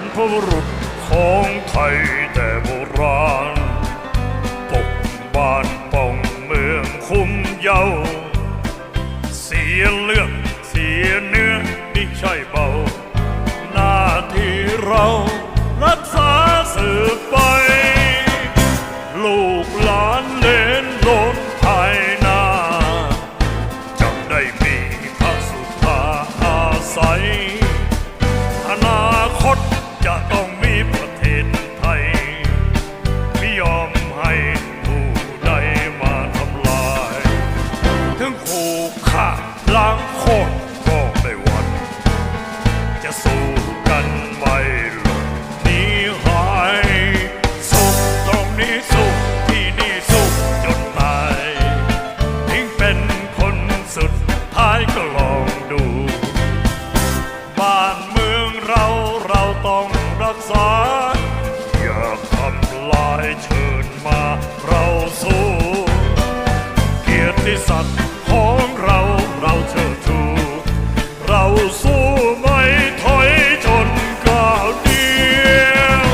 รพบุรุษของไทยแต่โบราณ ปกบ้านป้องเมืองคุ้มเยา เสียเลือดเสียเนื้อนี่ใช่เบา หน้าที่เรารักษาสืบไป ลูกหลานเลนโลนภายนาจะได้มีพระสุธาอาศัย ล้างโคตรก็ไม่หวันจะสู้กันไม่หลบหนีหายสุขตรงนี้สุขที่นี่สุขจนตายทิ้งเป็นคนสุดท้ายก็ลองดู บ้านเมืองเราเราต้องรักษา อย่าทำลายเชิญมาเราสู้ เกียรติศักดิ์ เราเราเชิดชู เราสู้ไม่ถอยจนก้าวเดียว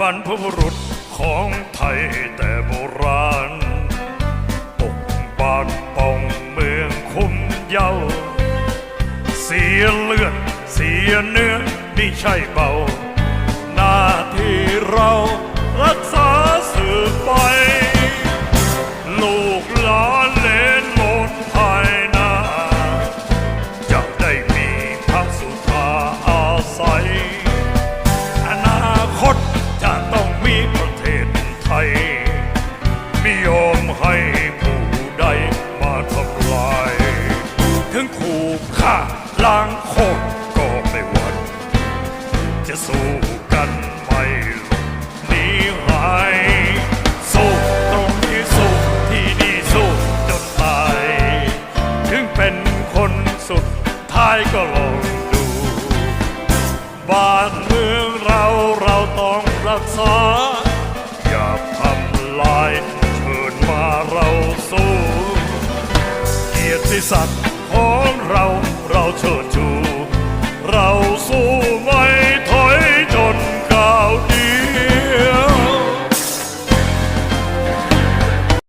บรรพบุรุษของไทย สียเลือด เสียเนื้อไม่ใช่เบา ถึงขู่ฆ่าล้างโคตรก็ไม่หวั่นจะสู้กันไม่หลบหนีหายสู้ตรงที่สู้ที่นี่สู้จนตาย ถึงเป็นคนสุดท้ายก็ลองดู บ้านเมืองเราเราต้องรักษา อย่าทำลายเชิญมาเราสู้ เกียรติศักดิ์ Oh, all round, round to